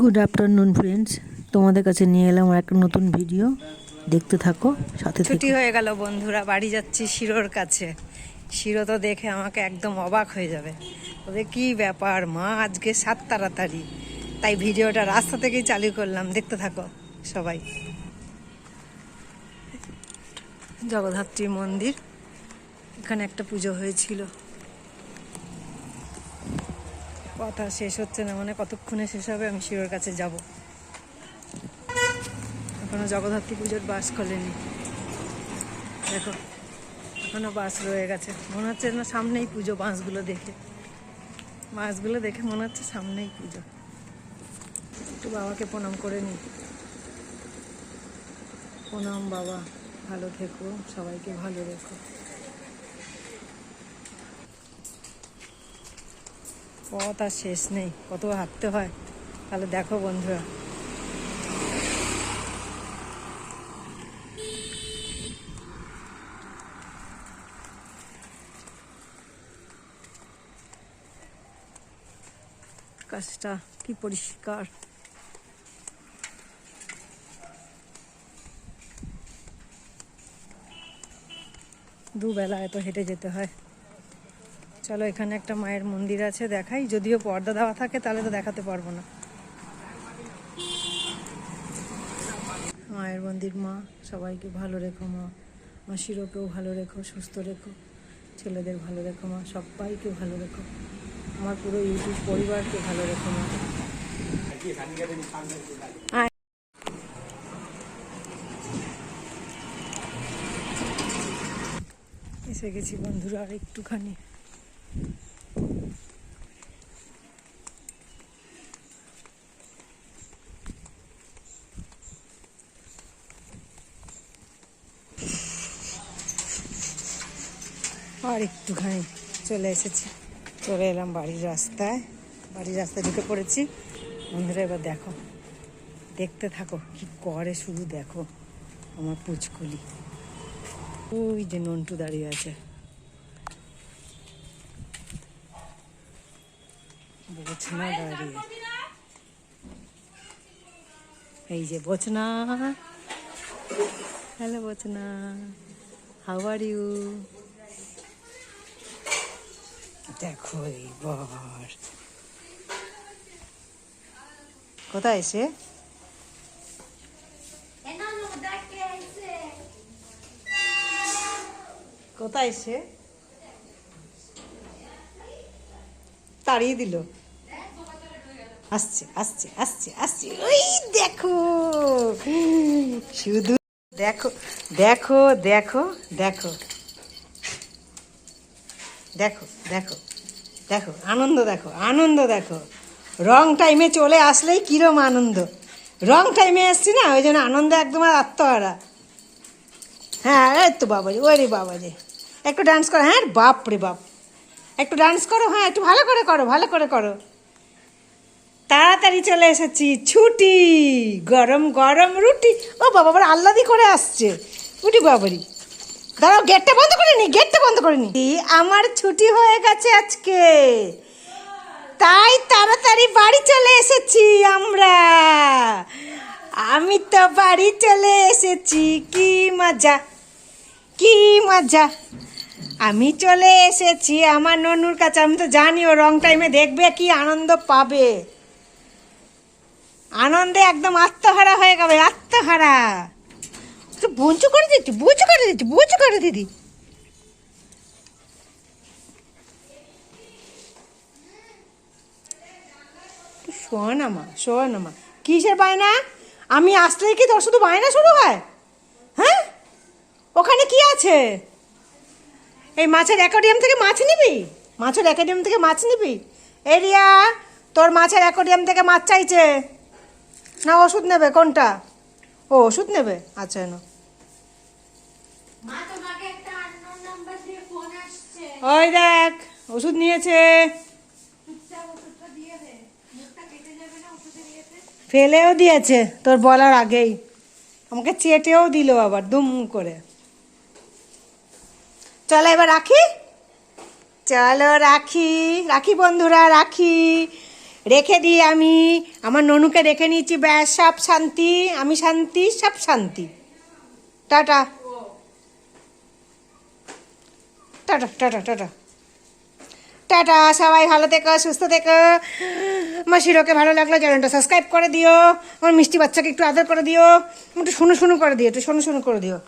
Good afternoon friends তোমাদের কাছে নিয়ে এলাম একটা নতুন ভিডিও দেখতে থাকো, সাথে ছুটি হয়ে গেল বন্ধুরা, বাড়ি যাচ্ছি শিরোর কাছে। শিরো তো দেখে আমাকে একদম অবাক হয়ে যাবে। ওদের কি ব্যাপার মা, আজকে সাত তাড়াতাড়ি। তাই ভিডিওটা রাস্তা থেকেই চালু করলাম। দেখতে থাকো সবাই। জগদ্ধাত্রী মন্দির। এখানে একটা পুজো হয়েছিল। কথা শেষ হচ্ছে না মানে কতক্ষণে শেষ হবে আমি শিরোর কাছে যাব। এখনও জগদ্ধাত্রী পুজোর বাস খোলেনি। দেখো, এখনও বাস রয়ে গেছে। মনে হচ্ছে না সামনেই পুজো বাঁশগুলো দেখে। বাঁশগুলো দেখে মনে হচ্ছে সামনেই পুজো। একটু বাবাকে প্রণাম করে নিই প্রণাম বাবা, ভালো থেকো, সবাইকে ভালো রেখো। পথ আর শেষ নেই, কত হাঁটতে হয়। তাহলে দেখো বন্ধুরা। আকাশটা কি পরিষ্কার। দুবেলা এত হেঁটে যেতে হয়। চলো, এখানে একটা মায়ের মন্দির আছে দেখাই। যদিও পর্দা দেওয়া থাকে, তাহলে তো দেখাতে পারব না। মায়ের মন্দির, মা, সবাইকে ভালো রেখো, মা। মা শিরোকেও ভালো রেখো, সুস্থ রেখো। ছেলেদের ভালো রেখো, মা, সবাইকে ভালো রেখো। আমার পুরো ইউটিউব পরিবারকে ভালো রেখো, মা। এসে গেছি বন্ধুরা আর একটুখানি আর একটুখানি চলে এসেছি। চলে এলাম বাড়ির রাস্তায়। বাড়ির রাস্তায় ঢুকে পড়েছি। বন্ধুরা, এবার দেখো। দেখতে থাকো কি করে শুধু দেখো আমার পুচকুলি। ওই যে নন্টু দাঁড়িয়ে আছে। বোচনা দাঁড়িয়ে এই যে Bochna. Hello Bochna how are you দেখো এইবার। কোথায় এসে? কোথায় এসে? তাড়িয়ে দিল। আসছে আসছে আসছে আসছে। ওই দেখো, শুধু দেখো দেখো দেখো দেখো দেখো দেখো দেখো, আনন্দ দেখো আনন্দ দেখো। রং টাইমে চলে আসলেই কিরম আনন্দ। রং টাইমে এসছি না, ওই জন্য আনন্দ একদম আর আত্মহারা। হ্যাঁ এই তো বাবাজি ওই রে বাবাজি। একটু ডান্স করো। হ্যাঁ বাপ রে বাপ। একটু ডান্স করো হ্যাঁ একটু ভালো করে করো, ভালো করে করো। তাড়াতাড়ি চলে এসেছি, ছুটি, গরম গরম রুটি। ও বাবা, আবার আল্লাদি করে আসছে। উটি বাবারি। দাঁড়াও গেটটা বন্ধ করে নি গেটটা বন্ধ করে নি। আমার ছুটি হয়ে গেছে আজকে। তাই তাড়াতাড়ি বাড়ি চলে এসেছি আমরা। আমি তো বাড়ি চলে এসেছি, কি মজা কি মজা। আমি চলে এসেছি আমার ননুর কাছে। আমি তো জানি ও রং টাইমে দেখবে কি আনন্দ পাবে। আনন্দে একদম আত্মহারা হয়ে যাবে আত্মহারা। তো বঞ্চু করে দিচ্ছি, বঞ্চু করে দিচ্ছি, বঞ্চু করে দিদি। শোন আমা শোন আমা কিসের বায়না? আমি আসলেই কি তোর শুধু বায়না শুরু হয়? হ্যাঁ? ওখানে কি আছে? এই মাছের অ্যাকোরিয়াম থেকে মাছ নিবি? মাছের অ্যাকোরিয়াম থেকে মাছ নিবি? এরিয়া তোর মাছের অ্যাকোরিয়াম থেকে মাছ চাইছে। না ওষুধ নেবে কোনটা? ও ওষুধ নেবে? আচ্ছা এনো। ওই দেখ ওষুধ নিয়েছে। ফেলেও দিয়েছে তোর বলার আগেই। আমাকে চেটেও দিল আবার দুম করে। চলো এবার রাখি? চলো রাখি। রাখি বন্ধুরা, রাখি। রেখে দিই আমি। আমার ননুকে রেখে নিয়েছি। ব্যাস, সব শান্তি। আমি শান্তি, সব শান্তি। Tata. Tata tata tata. Tata, সবাই ভালো থেকো, সুস্থ থেকো। আমার শিরোকে ভালো লাগল চ্যানেলটা সাবস্ক্রাইব করে দিও। আমার মিষ্টি বাচ্চাকে একটু আদর করে দিও। একটু শুনো শুনো করে দিও, একটু শোনো শোনো করে দিও।